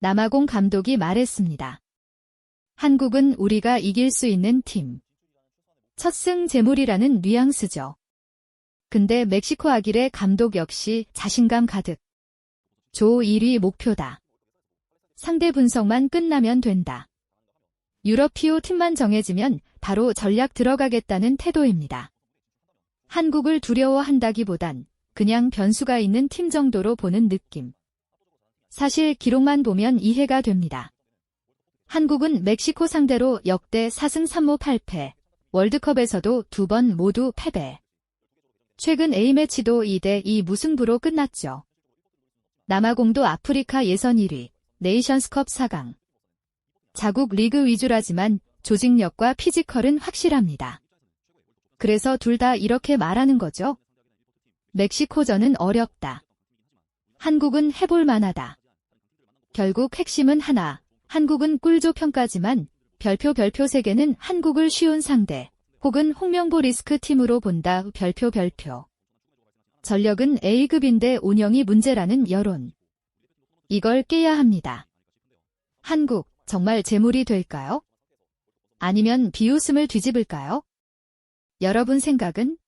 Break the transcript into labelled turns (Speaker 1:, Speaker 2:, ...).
Speaker 1: 남아공 감독이 말했습니다. 한국은 우리가 이길 수 있는 팀. 첫 승 재물이라는 뉘앙스죠. 근데 멕시코 아길의 감독 역시 자신감 가득. 조 1위 목표다. 상대 분석만 끝나면 된다. 유러피오 팀만 정해지면 바로 전략 들어가겠다는 태도입니다. 한국을 두려워한다기보단 그냥 변수가 있는 팀 정도로 보는 느낌. 사실 기록만 보면 이해가 됩니다. 한국은 멕시코 상대로 역대 4승 3무 8패, 월드컵에서도 두 번 모두 패배. 최근 A매치도 2대2 무승부로 끝났죠. 남아공도 아프리카 예선 1위, 네이션스컵 4강. 자국 리그 위주라지만 조직력과 피지컬은 확실합니다. 그래서 둘 다 이렇게 말하는 거죠. 멕시코전은 어렵다. 한국은 해볼 만하다. 결국 핵심은 하나, 한국은 꿀조 평가지만 별표 별표 세개는 한국을 쉬운 상대, 혹은 홍명보 리스크 팀으로 본다 별표 별표. 전력은 A급인데 운영이 문제라는 여론. 이걸 깨야 합니다. 한국, 정말 재물이 될까요? 아니면 비웃음을 뒤집을까요? 여러분 생각은?